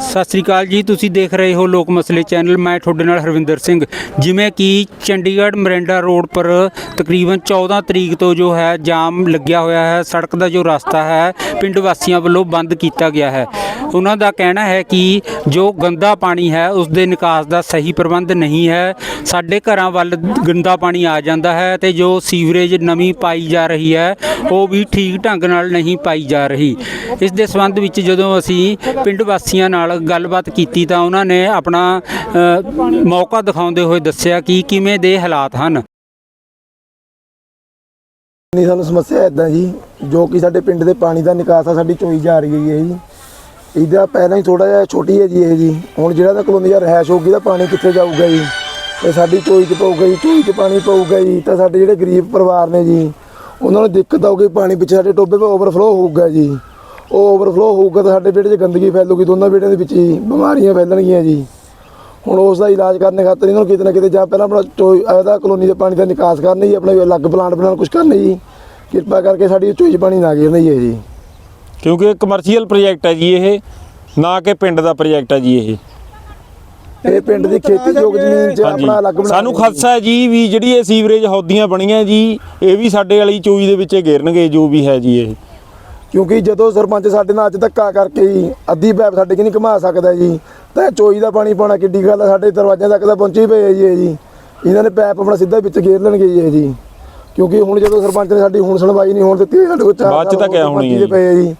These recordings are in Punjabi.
ਸਤਿ ਸ੍ਰੀ ਅਕਾਲ ਜੀ, ਤੁਸੀਂ ਦੇਖ ਰਹੇ ਹੋ ਲੋਕ ਮਸਲੇ ਚੈਨਲ। ਮੈਂ ਤੁਹਾਡੇ ਨਾਲ ਹਰਵਿੰਦਰ ਸਿੰਘ। ਜਿਵੇਂ ਕਿ ਚੰਡੀਗੜ੍ਹ ਮਰਿੰਡਾ ਰੋਡ ਪਰ ਤਕਰੀਬਨ 14 ਤਰੀਕ ਤੋਂ ਜੋ ਹੈ, ਜਾਮ ਲੱਗਿਆ ਹੋਇਆ ਹੈ। ਸੜਕ ਦਾ ਜੋ ਰਸਤਾ ਹੈ, ਪਿੰਡ ਵਾਸੀਆਂ ਵੱਲੋਂ ਬੰਦ ਕੀਤਾ ਗਿਆ ਹੈ। ਉਹਨਾਂ ਦਾ ਕਹਿਣਾ ਹੈ ਕਿ ਜੋ ਗੰਦਾ ਪਾਣੀ ਹੈ, ਉਸ ਦੇ ਨਿਕਾਸ ਦਾ ਸਹੀ ਪ੍ਰਬੰਧ ਨਹੀਂ ਹੈ। ਸਾਡੇ ਘਰਾਂ ਵੱਲ ਗੰਦਾ ਪਾਣੀ ਆ ਜਾਂਦਾ ਹੈ ਤੇ ਜੋ ਸੀਵਰੇਜ ਨਵੀਂ ਪਾਈ ਜਾ ਰਹੀ ਹੈ, ਉਹ ਵੀ ਠੀਕ ਢੰਗ ਨਾਲ ਨਹੀਂ ਪਾਈ ਜਾ ਰਹੀ। ਇਸ ਦੇ ਸੰਬੰਧ ਵਿੱਚ ਜਦੋਂ ਅਸੀਂ ਪਿੰਡ ਵਾਸੀਆਂ ਨਾਲ ਨਾਲ ਗੱਲਬਾਤ ਕੀਤੀ ਤਾਂ ਉਹਨਾਂ ਨੇ ਆਪਣਾ ਮੌਕਾ ਦਿਖਾਉਂਦੇ ਹੋਏ ਦੱਸਿਆ ਕਿ ਕਿਵੇਂ ਦੇ ਹਾਲਾਤ ਹਨ। ਨਹੀਂ, ਸਾਨੂੰ ਸਮੱਸਿਆ ਇਦਾਂ ਜੀ, ਜੋ ਕਿ ਸਾਡੇ ਪਿੰਡ ਦੇ ਪਾਣੀ ਦਾ ਨਿਕਾਸ ਆ, ਸਾਡੀ ਚੋਈ ਜਾ ਰਹੀ ਹੈ ਜੀ। ਇਹਦਾ ਪਹਿਲਾਂ ਹੀ ਥੋੜਾ ਜਿਹਾ ਛੋਟੀ ਹੈ ਜੀ ਇਹ ਜੀ। ਹੁਣ ਜਿਹੜਾ ਤਾਂ ਕਲੋਨੀ ਦਾ ਰਹਿਸ਼ ਹੋਊਗੀ ਤਾਂ ਪਾਣੀ ਕਿੱਥੇ ਜਾਊਗਾ ਜੀ? ਤੇ ਸਾਡੀ ਚੋਈ 'ਚ ਪਊਗਾ ਜੀ, ਚੋਈ 'ਚ ਪਾਣੀ ਪਊਗਾ ਜੀ। ਤਾਂ ਸਾਡੇ ਜਿਹੜੇ ਗਰੀਬ ਪਰਿਵਾਰ ਨੇ ਜੀ, ਉਹਨਾਂ ਨੂੰ ਦਿੱਕਤ ਆਊਗੀ, ਪਾਣੀ ਪਿੱਛੇ ਸਾਡੇ ਟੋਬੇ 'ਤੇ ਓਵਰਫਲੋ ਹੋਊਗਾ ਜੀ। ਉਹ ਓਵਰਫਲੋ ਹੋਊਗਾ ਤਾਂ ਸਾਡੇ ਵਿਹੜੇ 'ਚ ਗੰਦਗੀ ਫੈਲੂਗੀ ਦੋਨਾਂ ਵਿਹੜਿਆਂ ਦੇ ਵਿੱਚ ਹੀ ਬਿਮਾਰੀਆਂ ਫੈਲਣਗੀਆਂ ਜੀ। ਹੁਣ ਉਸ ਦਾ ਇਲਾਜ ਕਰਨ ਖਾਤਰ ਇਹਨਾਂ ਨੂੰ ਕਿਤੇ ਨਾ ਕਿਤੇ ਜਾਂ ਪਹਿਲਾਂ ਆਪਣਾ ਇਹਦਾ ਕਲੋਨੀ ਦੇ ਪਾਣੀ ਦਾ ਨਿਕਾਸ ਕਰਨਾ ਜੀ ਆਪਣਾ ਅਲੱਗ ਪਲਾਂਟ ਬਣਾਉਣ ਕੁਝ ਕਰਨਾ ਜੀ ਕਿਰਪਾ ਕਰਕੇ ਸਾਡੀ ਚੋਈ 'ਚ ਪਾਣੀ ਨਾ ਗਿਰਨਾ ਜੀ ਇਹ ਜੀ। ਕਿਉਂਕਿ ਕਮਰਸ਼ੀਅਲ ਪ੍ਰੋਜੈਕਟ ਹੈ ਜੀ ਇਹ ਨਾ ਕਿ ਪਿੰਡ ਦਾ ਪ੍ਰੋਜੈਕਟ ਹੈ ਜੀ ਇਹ। ਇਹ ਪਿੰਡ ਦੀ ਖੇਤੀਯੋਗ ਜ਼ਮੀਨ 'ਚ ਆਪਣਾ ਅਲੱਗ ਬਣਾ ਸਾਨੂੰ ਖਦਸ਼ਾ ਹੈ ਜੀ ਵੀ ਜਿਹੜੀ ਇਹ ਸੀਵਰੇਜ ਹੌਦੀਆਂ ਬਣੀਆਂ ਜੀ ਇਹ ਵੀ ਸਾਡੇ ਵਾਲੀ ਚੋਈ ਦੇ ਵਿੱਚ ਗਿਰਨਗੇ ਜੋ ਵੀ ਹੈ ਜੀ ਇਹ। ਕਿਉਂਕਿ ਜਦੋਂ ਸਰਪੰਚ ਸਾਡੇ ਨਾਲ ਅੱਜ ਧੱਕਾ ਕਰਕੇ ਹੀ ਅੱਧੀ ਪੈਪ ਸਾਡੇ ਕਿ ਨਹੀਂ ਘੁਮਾ ਸਕਦਾ ਜੀ ਤਾਂ ਇਹ ਚੋਈ ਦਾ ਪਾਣੀ ਪਾਉਣਾ ਕਿੱਡੀ ਗੱਲ ਆ ਸਾਡੇ ਦਰਵਾਜ਼ਿਆਂ ਤੱਕ ਤਾਂ ਪਹੁੰਚੀ ਪਏ ਆ ਜੀ ਇਹ ਜੀ। ਇਹਨਾਂ ਨੇ ਪੈਪ ਆਪਣਾ ਸਿੱਧਾ ਵਿੱਚ ਗੇਰ ਲੈਣਗੇ ਜੀ ਇਹ ਜੀ। ਕਿਉਂਕਿ ਹੁਣ ਜਦੋਂ ਸਰਪੰਚ ਨੇ ਸਾਡੀ ਹੁਣ ਸੁਣਵਾਈ ਨਹੀਂ ਹੋਣ ਦਿੱਤੀ ਸਾਡੇ ਕੋਲ ਚਾਰ ਬਾਅਦ 'ਚ ਤਾਂ ਕਿਆ ਹੋਣੀ ਹੈ ਜੀ।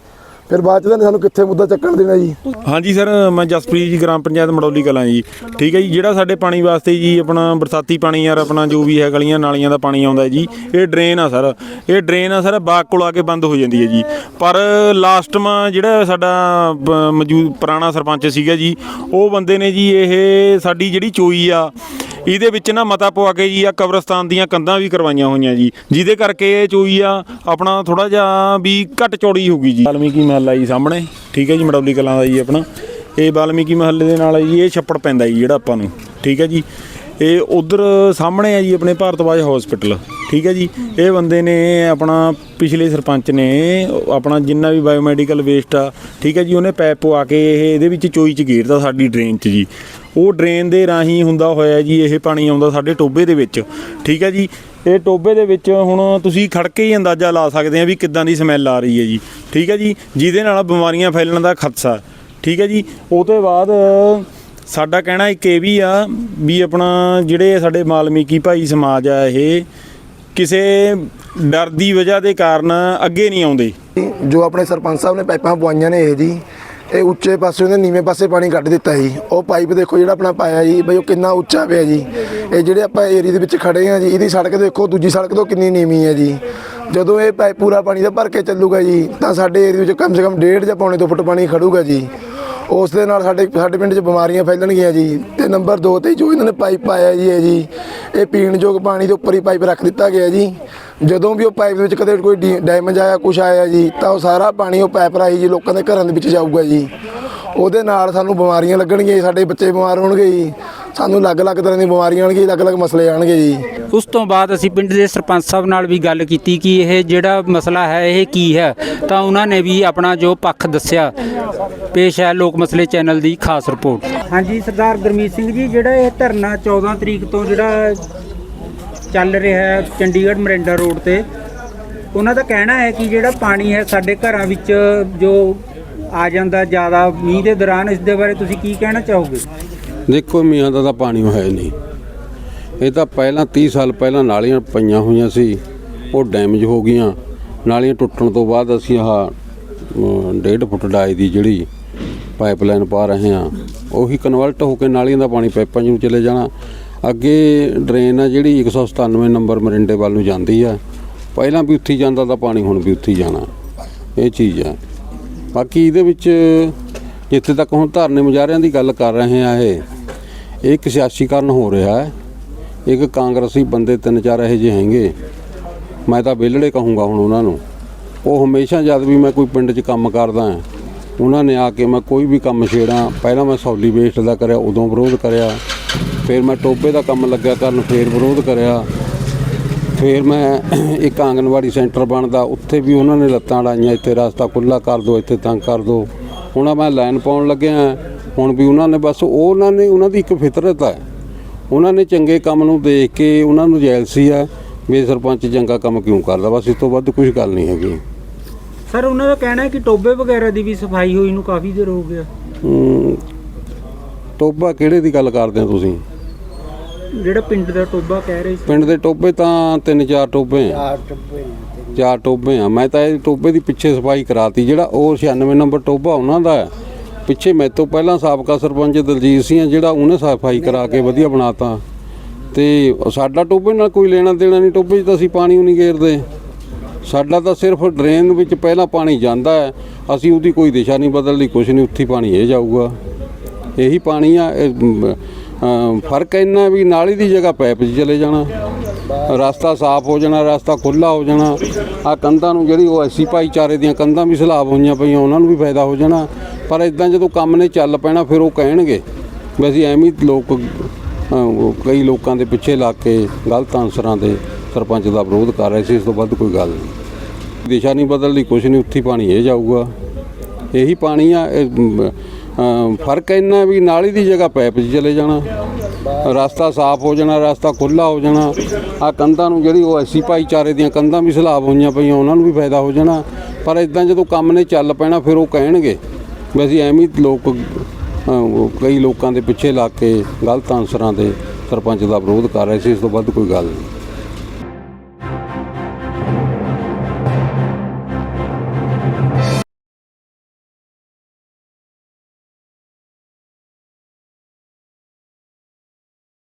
ਫਿਰ ਬਾਅਦ ਚ ਤਾਂ ਸਾਨੂੰ ਕਿੱਥੇ ਮੁੱਦਾ ਚੱਕਣ ਦੇਣਾ ਜੀ? ਹਾਂਜੀ ਸਰ, ਮੈਂ ਜਸਪ੍ਰੀਤ ਜੀ, ਗ੍ਰਾਮ ਪੰਚਾਇਤ ਮੜੌਲੀ ਕਲਾਂ ਜੀ। ਠੀਕ ਹੈ ਜੀ, ਜਿਹੜਾ ਸਾਡੇ ਪਾਣੀ ਵਾਸਤੇ ਜੀ ਆਪਣਾ ਬਰਸਾਤੀ ਪਾਣੀ ਯਾਰ ਆਪਣਾ ਜੋ ਵੀ ਹੈ ਗਲੀਆਂ ਨਾਲੀਆਂ ਦਾ ਪਾਣੀ ਆਉਂਦਾ ਜੀ, ਇਹ ਡਰੇਨ ਆ ਸਰ। ਇਹ ਡਰੇਨ ਆ ਸਰ, ਬਾਗ ਕੋਲ ਆ ਕੇ ਬੰਦ ਹੋ ਜਾਂਦੀ ਹੈ ਜੀ। ਪਰ ਲਾਸਟ ਮਾ ਜਿਹੜਾ ਸਾਡਾ ਬ- ਮੌਜੂਦ ਪੁਰਾਣਾ ਸਰਪੰਚ ਸੀਗਾ ਜੀ, ਉਹ ਬੰਦੇ ਨੇ ਜੀ ਇਹ ਸਾਡੀ ਜਿਹੜੀ ਚੋਈ ਆ ਇਹਦੇ ਵਿੱਚ ਨਾ ਮਤਾ ਪਵਾ ਕੇ ਜੀ ਆ ਕਬਰਸਤਾਨ ਦੀਆਂ ਕੰਧਾਂ ਵੀ ਕਰਵਾਈਆਂ ਹੋਈਆਂ ਜੀ, ਜਿਹਦੇ ਕਰਕੇ ਇਹ ਚੋਈ ਆ, ਆਪਣਾ ਥੋੜਾ ਜਿਹਾ ਵੀ ਘੱਟ ਚੌੜੀ ਹੋ ਗਈ ਜੀ। ਵਾਲਮੀਕੀ ਮਹੱਲਾ ਜੀ ਸਾਹਮਣੇ, ਠੀਕ ਹੈ ਜੀ, ਮੜੌਲੀ ਕਲਾਂ ਦਾ ਜੀ ਆਪਣਾ। ਇਹ ਵਾਲਮੀਕੀ ਮਹੱਲੇ ਦੇ ਨਾਲ ਜੀ, ਇਹ ਛੱਪੜ ਪੈਂਦਾ ਜੀ ਜਿਹੜਾ ਆਪਾਂ ਨੂੰ, ਠੀਕ ਹੈ ਜੀ। ਇਹ ਉਧਰ ਸਾਹਮਣੇ ਆ ਜੀ ਆਪਣੇ ਭਾਰਤਵਾਜ ਹਸਪੀਟਲ ਠੀਕ ਹੈ ਜੀ? ਇਹ ਬੰਦੇ ਨੇ ਆਪਣਾ ਪਿਛਲੇ ਸਰਪੰਚ ਨੇ ਆਪਣਾ ਜਿੰਨਾ ਵੀ ਬਾਇਓਮੈਡੀਕਲ ਵੇਸਟ ਆ, ਠੀਕ ਹੈ ਜੀ, ਉਹਨੇ ਪੈਪ ਪਵਾ ਕੇ ਇਹ ਇਹਦੇ ਵਿੱਚ ਚੋਈ ਚ ਗੇਰਦਾ ਸਾਡੀ ਡਰੇਨ ਚ ਜੀ। ਉਹ ਡਰੇਨ ਦੇ ਰਾਹੀਂ ਹੁੰਦਾ ਹੋਇਆ ਜੀ, ਇਹ ਪਾਣੀ ਆਉਂਦਾ ਸਾਡੇ ਟੋਬੇ ਦੇ ਵਿੱਚ। ਠੀਕ ਹੈ ਜੀ? ਇਹ ਟੋਬੇ ਦੇ ਵਿੱਚ ਹੁਣ ਤੁਸੀਂ ਖੜਕੇ ਹੀ ਅੰਦਾਜ਼ਾ ਲਾ ਸਕਦੇ ਆ ਵੀ ਕਿੱਦਾਂ ਦੀ ਸਮੈਲ ਆ ਰਹੀ ਹੈ ਜੀ। ਠੀਕ ਹੈ ਜੀ? ਜਿਹਦੇ ਨਾਲ ਬਿਮਾਰੀਆਂ ਫੈਲਣ ਦਾ ਖਤਰਾ। ਠੀਕ ਹੈ ਜੀ? ਉਹ ਤੋਂ ਬਾਅਦ ਸਾਡਾ ਕਹਿਣਾ ਇੱਕ ਇਹ ਵੀ ਆ ਵੀ ਆਪਣਾ ਜਿਹੜੇ ਸਾਡੇ ਮਾਲਮੀਕੀ ਭਾਈ ਸਮਾਜ ਆ ਇਹ, ਕਿਸੇ ਡਰ ਦੀ ਵਜ੍ਹਾ ਦੇ ਕਾਰਨ ਅੱਗੇ ਨਹੀਂ ਆਉਂਦੇ। ਜੋ ਆਪਣੇ ਸਰਪੰਚ ਸਾਹਿਬ ਨੇ ਪਾਈਪਾਂ ਪਵਾਈਆਂ ਨੇ ਇਹ ਜੀ, ਇਹ ਉੱਚੇ ਪਾਸੇ ਉਹਨੇ ਨੀਵੇਂ ਪਾਸੇ ਪਾਣੀ ਕੱਢ ਦਿੱਤਾ ਜੀ। ਉਹ ਪਾਈਪ ਦੇਖੋ ਜਿਹੜਾ ਆਪਣਾ ਪਾਇਆ ਜੀ, ਬਈ ਉਹ ਕਿੰਨਾ ਉੱਚਾ ਪਿਆ ਜੀ। ਇਹ ਜਿਹੜੇ ਆਪਾਂ ਏਰੀਆ ਦੇ ਵਿੱਚ ਖੜੇ ਆ ਜੀ, ਇਹਦੀ ਸੜਕ ਦੇਖੋ, ਦੂਜੀ ਸੜਕ ਤੋਂ ਕਿੰਨੀ ਨੀਵੀਂ ਹੈ ਜੀ। ਜਦੋਂ ਇਹ ਪਾਈਪ ਪੂਰਾ ਪਾਣੀ ਦਾ ਭਰ ਕੇ ਚੱਲੂਗਾ ਜੀ, ਤਾਂ ਸਾਡੇ ਏਰੀਆ ਵਿੱਚ ਕਮ ਸੇ ਕਮ ਡੇਢ ਜਾਂ ਪੌਣੇ ਦੋ ਫੁੱਟ ਪਾਣੀ ਖੜੂਗਾ ਜੀ। ਉਸ ਦੇ ਨਾਲ ਸਾਡੇ ਸਾਡੇ ਪਿੰਡ 'ਚ ਬਿਮਾਰੀਆਂ ਫੈਲਣਗੀਆਂ ਜੀ। ਤੇ ਨੰਬਰ 2 ਤੇ ਜੋ ਇਹਨਾਂ ਨੇ ਪਾਈਪ ਪਾਇਆ ਜੀ ਹੈ ਜੀ, ਇਹ ਪੀਣਯੋਗ ਪਾਣੀ ਦੇ ਉੱਪਰ ਹੀ ਪਾਈਪ ਰੱਖ ਦਿੱਤਾ ਗਿਆ ਜੀ। ਜਦੋਂ ਵੀ ਉਹ ਪਾਈਪ ਦੇ ਵਿੱਚ ਕਦੇ ਕੋਈ ਡੈਮੇਜ ਆਇਆ, ਕੁਛ ਆਇਆ ਜੀ, ਤਾਂ ਉਹ ਸਾਰਾ ਪਾਣੀ ਉਹ ਪਾਈਪ ਰਾਹੀਂ ਜੀ ਲੋਕਾਂ ਦੇ ਘਰਾਂ ਦੇ ਵਿੱਚ ਜਾਊਗਾ ਜੀ। ਉਹਦੇ ਨਾਲ ਸਾਨੂੰ ਬਿਮਾਰੀਆਂ ਲੱਗਣਗੀਆਂ ਸਾਡੇ ਬੱਚੇ ਬਿਮਾਰ ਹੋਣਗੇ ਜੀ। ਸਾਨੂੰ ਅਲੱਗ-ਅਲੱਗ ਤਰ੍ਹਾਂ ਦੀਆਂ ਬਿਮਾਰੀਆਂ ਆਉਣਗੀਆਂ ਅਲੱਗ-ਅਲੱਗ ਮਸਲੇ ਆਉਣਗੇ ਜੀ। ਉਸ ਤੋਂ ਬਾਅਦ ਅਸੀਂ ਪਿੰਡ ਦੇ ਸਰਪੰਚ ਸਾਹਿਬ ਨਾਲ ਵੀ ਗੱਲ ਕੀਤੀ ਕਿ ਇਹ ਜਿਹੜਾ ਮਸਲਾ ਹੈ ਇਹ ਕੀ ਹੈ? ਤਾਂ ਉਹਨਾਂ ਨੇ ਵੀ ਆਪਣਾ ਜੋ ਪੱਖ ਦੱਸਿਆ। ਪੇਸ਼ ਹੈ ਲੋਕ ਮਸਲੇ ਚੈਨਲ ਦੀ ਖਾਸ ਰਿਪੋਰਟ। ਹਾਂਜੀ ਸਰਦਾਰ ਗੁਰਮੀਤ ਸਿੰਘ ਜੀ ਜਿਹੜਾ ਇਹ ਧਰਨਾ 14 ਤਰੀਕ ਤੋਂ ਜਿਹੜਾ ਚੱਲ ਰਿਹਾ ਹੈ ਚੰਡੀਗੜ੍ਹ ਮਰਿੰਡਾ ਰੋਡ ਤੇ ਉਹਨਾਂ ਦਾ ਕਹਿਣਾ ਹੈ ਕਿ ਜਿਹੜਾ ਪਾਣੀ ਹੈ ਸਾਡੇ ਘਰਾਂ ਵਿੱਚ ਜੋ ਆ ਜਾਂਦਾ ਜ਼ਿਆਦਾ ਮੀਂਹ ਦੇ ਦੌਰਾਨ ਇਸ ਦੇ ਬਾਰੇ ਤੁਸੀਂ ਕੀ ਕਹਿਣਾ ਚਾਹੋਗੇ? ਦੇਖੋ ਮੀਆਂ ਦਾ ਤਾਂ ਪਾਣੀ ਹੈ ਨਹੀਂ। ਇਹ ਤਾਂ ਪਹਿਲਾਂ 30 ਸਾਲ ਪਹਿਲਾਂ ਨਾਲੀਆਂ ਪਈਆਂ ਹੋਈਆਂ ਸੀ ਉਹ ਡੈਮੇਜ ਹੋ ਗਈਆਂ। ਨਾਲੀਆਂ ਟੁੱਟਣ ਤੋਂ ਬਾਅਦ ਅਸੀਂ ਆਹ ਅਮ, ਡੇਢ ਫੁੱਟ ਡਾਈ ਦੀ ਜਿਹੜੀ ਪਾਈਪਲਾਈਨ ਪਾ ਰਹੇ ਹਾਂ ਉਹੀ ਕਨਵਰਟ ਹੋ ਕੇ ਨਾਲੀਆਂ ਦਾ ਪਾਣੀ ਪਾਈਪਾਂ 'ਚ ਨੂੰ ਚਲੇ ਜਾਣਾ। ਅੱਗੇ ਡਰੇਨ ਆ ਜਿਹੜੀ 197 ਨੰਬਰ ਮਰਿੰਡੇ ਵੱਲ ਨੂੰ ਜਾਂਦੀ ਆ। ਪਹਿਲਾਂ ਵੀ ਉੱਥੇ ਜਾਂਦਾ ਤਾਂ ਪਾਣੀ ਹੁਣ ਵੀ ਉੱਥੇ ਜਾਣਾ। ਇਹ ਚੀਜ਼ ਆ। ਬਾਕੀ ਇਹਦੇ ਵਿੱਚ ਜਿੱਥੇ ਤੱਕ ਹੁਣ ਧਰਨੇ ਮੁਜ਼ਾਹਰਿਆਂ ਦੀ ਗੱਲ ਕਰ ਰਹੇ ਆ ਇਹ ਇਹ ਇੱਕ ਸਿਆਸੀਕਰਨ ਹੋ ਰਿਹਾ ਹੈ। ਇੱਕ ਕਾਂਗਰਸੀ ਬੰਦੇ ਤਿੰਨ ਚਾਰ ਇਹੋ ਜਿਹੇ ਹੈਗੇ। ਮੈਂ ਤਾਂ ਵਿਹਲੜੇ ਕਹੂੰਗਾ ਹੁਣ ਉਹਨਾਂ ਨੂੰ। ਉਹ ਹਮੇਸ਼ਾ ਜਦ ਵੀ ਮੈਂ ਕੋਈ ਪਿੰਡ 'ਚ ਕੰਮ ਕਰਦਾ ਹਾਂ, ਉਹਨਾਂ ਨੇ ਆ ਕੇ ਮੈਂ ਕੋਈ ਵੀ ਕੰਮ ਛੇੜਾਂ। ਪਹਿਲਾਂ ਮੈਂ ਸੌਲੀ ਵੇਸਟ ਦਾ ਕਰਿਆ, ਉਦੋਂ ਵਿਰੋਧ ਕਰਿਆ। ਫਿਰ ਮੈਂ ਟੋਬੇ ਦਾ ਕੰਮ ਲੱਗਿਆ ਕਰਨ, ਫਿਰ ਵਿਰੋਧ ਕਰਿਆ। ਫਿਰ ਮੈਂ ਇੱਕ ਆਂਗਨਵਾੜੀ ਸੈਂਟਰ ਬਣਦਾ ਉੱਥੇ ਵੀ ਉਹਨਾਂ ਨੇ ਲੱਤਾਂ ਲਾਈਆਂ ਇੱਥੇ ਰਸਤਾ ਖੁੱਲਾ ਕਰ ਦਿਓ ਇੱਥੇ ਤੰਗ ਕਰ ਦਿਓ। ਹੁਣ ਮੈਂ ਲਾਈਨ ਪਾਉਣ ਲੱਗਿਆ ਹੁਣ ਵੀ ਉਹਨਾਂ ਨੇ ਬਸ ਉਹ ਉਹਨਾਂ ਨੇ ਉਹਨਾਂ ਦੀ ਇੱਕ ਫਿਤਰਤ ਹੈ। ਉਹਨਾਂ ਨੇ ਚੰਗੇ ਕੰਮ ਨੂੰ ਦੇਖ ਕੇ ਉਹਨਾਂ ਨੂੰ ਜੈਲਸੀ ਆ ਵੀ ਸਰਪੰਚ ਚੰਗਾ ਕੰਮ ਕਿਉਂ ਕਰਦਾ ਬਸ ਇਸ ਤੋਂ ਵੱਧ ਕੁਝ ਗੱਲ ਨਹੀਂ ਹੈਗੀ। ਸਰ ਉਹਨਾਂ ਦਾ ਕਹਿਣਾ ਹੈ ਕਿ ਟੋਬੇ ਵਗੈਰਾ ਦੀ ਵੀ ਸਫ਼ਾਈ ਹੋਈ ਨੂੰ ਕਾਫੀ ਦੇਰ ਹੋ ਗਿਆ। ਟੋਬਾ ਕਿਹੜੇ ਦੀ ਗੱਲ ਕਰਦੇ ਹੋ ਤੁਸੀਂ? ਜਿਹੜਾ ਪਿੰਡ ਦਾ ਟੋਬਾ ਕਹਿ ਰਹੇ ਸੀ? ਪਿੰਡ ਦੇ ਟੋਬੇ ਤਾਂ ਤਿੰਨ ਚਾਰ ਟੋਬੇ ਆ। ਚਾਰ ਟੋਬੇ ਆ। ਮੈਂ ਤਾਂ ਇਹ ਟੋਬੇ ਦੀ ਪਿੱਛੇ ਸਫ਼ਾਈ ਕਰਾਤੀ। ਜਿਹੜਾ ਉਹ 96 ਨੰਬਰ ਟੋਬਾ ਉਹਨਾਂ ਦਾ ਹੈ। ਪਿੱਛੇ ਮੇਰੇ ਤੋਂ ਪਹਿਲਾਂ ਸਾਬਕਾ ਸਰਪੰਚ ਦਲਜੀਤ ਸਿੰਘ ਆ ਜਿਹੜਾ ਉਹਨੇ ਸਫ਼ਾਈ ਕਰਾ ਕੇ ਵਧੀਆ ਬਣਾਤਾ। ਤੇ ਸਾਡਾ ਟੋਬੇ ਨਾਲ ਕੋਈ ਲੈਣਾ ਦੇਣਾ ਨਹੀਂ। ਟੋਬੇ 'ਚ ਤਾਂ ਅਸੀਂ ਪਾਣੀ ਓ ਨਹੀਂ ਗੇਰਦੇ। ਸਾਡਾ ਤਾਂ ਸਿਰਫ ਡਰੇਨ ਵਿੱਚ ਪਹਿਲਾਂ ਪਾਣੀ ਜਾਂਦਾ ਹੈ। ਅਸੀਂ ਉਹਦੀ ਕੋਈ ਦਿਸ਼ਾ ਨਹੀਂ ਬਦਲਦੀ ਕੁਛ ਨਹੀਂ ਉੱਥੇ ਹੀ ਪਾਣੀ ਇਹ ਜਾਊਗਾ। ਇਹੀ ਪਾਣੀ ਆ। ਇਹ, ਮ, ਅਮ, ਫ਼ਰਕ ਇੰਨਾ ਵੀ ਨਾਲੀ ਦੀ ਜਗ੍ਹਾ ਪੈਪ 'ਚ ਚਲੇ ਜਾਣਾ। ਰਸਤਾ ਸਾਫ਼ ਹੋ ਜਾਣਾ, ਰਸਤਾ ਖੁੱਲਾ ਹੋ ਜਾਣਾ। ਆ ਕੰਧਾਂ ਨੂੰ ਜਿਹੜੀ ਉਹ ਐਸੀ ਭਾਈਚਾਰੇ ਦੀਆਂ ਕੰਧਾਂ ਵੀ ਸਲਾਬ ਹੋਈਆਂ ਪਈਆਂ, ਉਹਨਾਂ ਨੂੰ ਵੀ ਫਾਇਦਾ ਹੋ ਜਾਣਾ। ਪਰ ਇਦਾਂ ਜਦੋਂ ਕੰਮ ਨੇ ਚੱਲ ਪੈਣਾ, ਫਿਰ ਉਹ ਕਹਿਣਗੇ ਵੀ ਅਸੀਂ ਐਵੇਂ ਲੋਕ ਕਈ ਲੋਕਾਂ ਦੇ ਪਿੱਛੇ ਲੱਗ ਕੇ ਗਲਤ ਅਨਸਰਾਂ ਦੇ ਸਰਪੰਚ ਦਾ ਵਿਰੋਧ ਕਰ ਰਹੇ ਸੀ, ਇਸ ਤੋਂ ਵੱਧ ਕੋਈ ਗੱਲ ਨਹੀਂ। ਦਿਸ਼ਾ ਨਹੀਂ ਬਦਲਦੀ, ਕੁਛ ਨਹੀਂ, ਉੱਥੇ ਪਾਣੀ ਇਹ ਜਾਊਗਾ। ਇਹੀ ਪਾਣੀ ਆ ਫ਼ਰਕ ਇੰਨਾ ਵੀ ਨਾਲੀ ਦੀ ਜਗ੍ਹਾ ਪੈਪ 'ਚ ਚਲੇ ਜਾਣਾ। ਰਸਤਾ ਸਾਫ਼ ਹੋ ਜਾਣਾ, ਰਸਤਾ ਖੁੱਲਾ ਹੋ ਜਾਣਾ। ਆ ਕੰਧਾਂ ਨੂੰ ਜਿਹੜੀ ਉਹ ਐਸੀ ਭਾਈਚਾਰੇ ਦੀਆਂ ਕੰਧਾਂ ਵੀ ਸਲਾਬ ਹੋਈਆਂ ਪਈਆਂ, ਉਹਨਾਂ ਨੂੰ ਵੀ ਫਾਇਦਾ ਹੋ ਜਾਣਾ। ਪਰ ਇਦਾਂ ਜਦੋਂ ਕੰਮ ਨੇ ਚੱਲ ਪੈਣਾ, ਫਿਰ ਉਹ ਕਹਿਣਗੇ ਵੈਸੇ ਐਵੇਂ ਲੋਕ ਕਈ ਲੋਕਾਂ ਦੇ ਪਿੱਛੇ ਲੱਗ ਕੇ ਗਲਤ ਅਨਸਰਾਂ ਦੇ ਸਰਪੰਚ ਦਾ ਵਿਰੋਧ ਕਰ ਰਹੇ ਸੀ, ਇਸ ਤੋਂ ਵੱਧ ਕੋਈ ਗੱਲ ਨਹੀਂ।